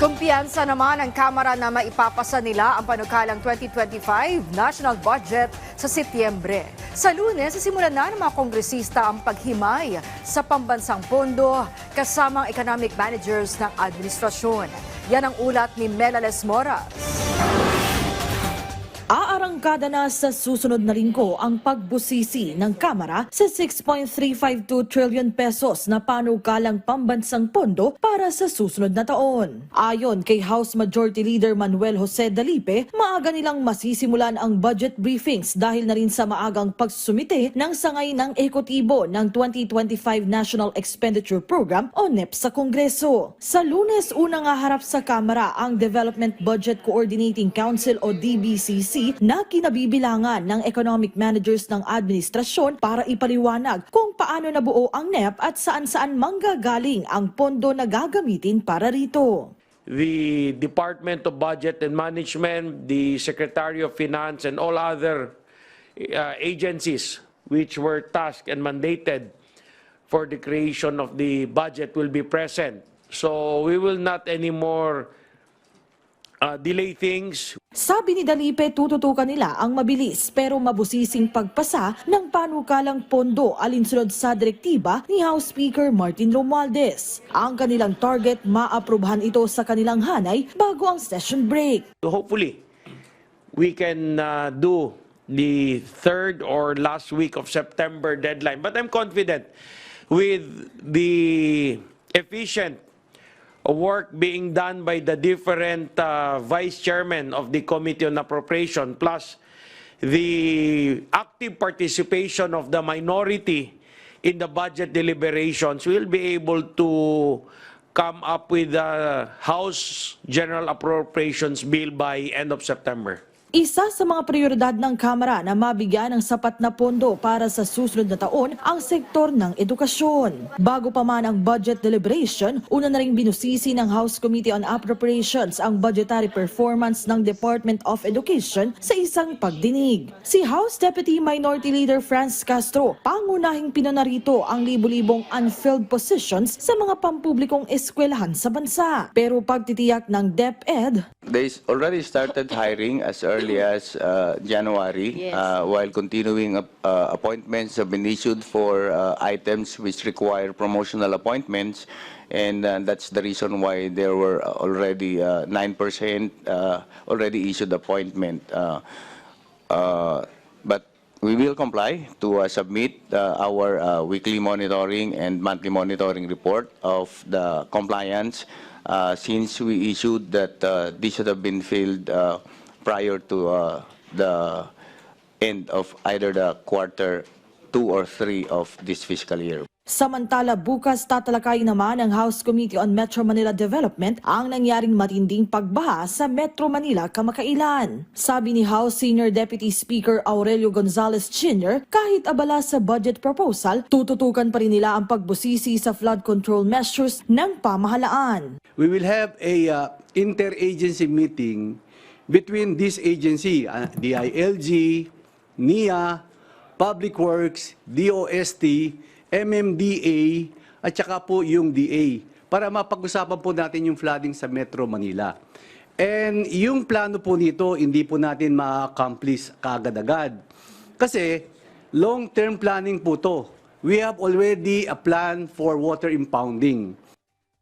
Kumpiyansa naman ang Kamara na maipapasa nila ang panukalang 2025 national budget sa Setyembre. Sa lunes, sisimulan na ng mga kongresista ang paghimay sa pambansang pondo kasamang economic managers ng administrasyon. Yan ang ulat ni Melales Moras. Aarangkada na sa susunod na linggo ang pagbusisi ng Kamara sa 6.352 trillion pesos na panukalang pambansang pondo para sa susunod na taon. Ayon kay House Majority Leader Manuel Jose Dalipe, maaga nilang masisimulan ang budget briefings dahil na rin sa maagang pagsumite ng sangay ng ekotibo ng 2025 National Expenditure Program o NEP sa Kongreso. Sa lunes, unang haharap sa Kamara ang Development Budget Coordinating Council o DBCC na kinabibilangan ng economic managers ng administrasyon para ipaliwanag kung paano nabuo ang NEP at saan-saan manggagaling ang pondo na gagamitin para rito. the Department of Budget and Management, the Secretary of Finance, and all other uh, agencies which were tasked and mandated for the creation of the budget will be present. So we will not anymore uh, delay things. Sabi ni Dalipe, tututukan nila ang mabilis pero mabusising pagpasa ng panukalang pondo alinsunod sa direktiba ni House Speaker Martin Romualdez. Ang kanilang target, maaprubahan ito sa kanilang hanay bago ang session break. So hopefully, we can uh, do the third or last week of September deadline. But I'm confident with the efficient work being done by the different uh, vice chairman of the Committee on Appropriation, plus the active participation of the minority in the budget deliberations, we'll be able to come up with a House General Appropriations Bill by end of September. Isa sa mga prioridad ng Kamara na mabigyan ng sapat na pondo para sa susunod na taon ang sektor ng edukasyon. Bago pa man ang budget deliberation, una na rin binusisi ng House Committee on Appropriations ang budgetary performance ng Department of Education sa isang pagdinig. Si House Deputy Minority Leader Franz Castro, pangunahing pinanarito ang libu-libong unfilled positions sa mga pampublikong eskwelahan sa bansa. Pero pagtitiyak ng DepEd, They already started hiring as early as uh, January, uh, while continuing uh, uh, appointments have been issued for uh, items which require promotional appointments, and uh, that's the reason why there were already uh, 9% uh, already issued appointment. Uh, uh, But we will comply to uh, submit uh, our uh, weekly monitoring and monthly monitoring report of the compliance uh, since we issued that uh, this should have been filled uh, prior to uh, the end of either the quarter two or three of this fiscal year. Samantala, bukas tatalakay naman ng House Committee on Metro Manila Development ang nangyaring matinding pagbaha sa Metro Manila kamakailan. Sabi ni House Senior Deputy Speaker Aurelio Gonzales Jr., kahit abala sa budget proposal, tututukan pa rin nila ang pagbusisi sa flood control measures ng pamahalaan. we will have a uh, interagency meeting between this agency, uh, DILG, NIA, Public Works, DOST, MMDA, at saka po yung DA para mapag-usapan po natin yung flooding sa Metro Manila. And yung plano po nito, hindi po natin ma-accomplish kaagad-agad. Kasi long-term planning po to. We have already a plan for water impounding.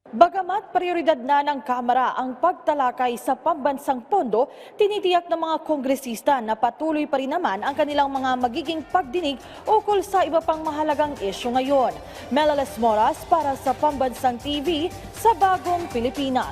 Bagamat prioridad na ng Kamara ang pagtalakay sa pambansang pondo, tinitiyak ng mga kongresista na patuloy pa rin naman ang kanilang mga magiging pagdinig ukol sa iba pang mahalagang isyu ngayon. Melales Moras para sa Pambansang TV sa Bagong Pilipinas.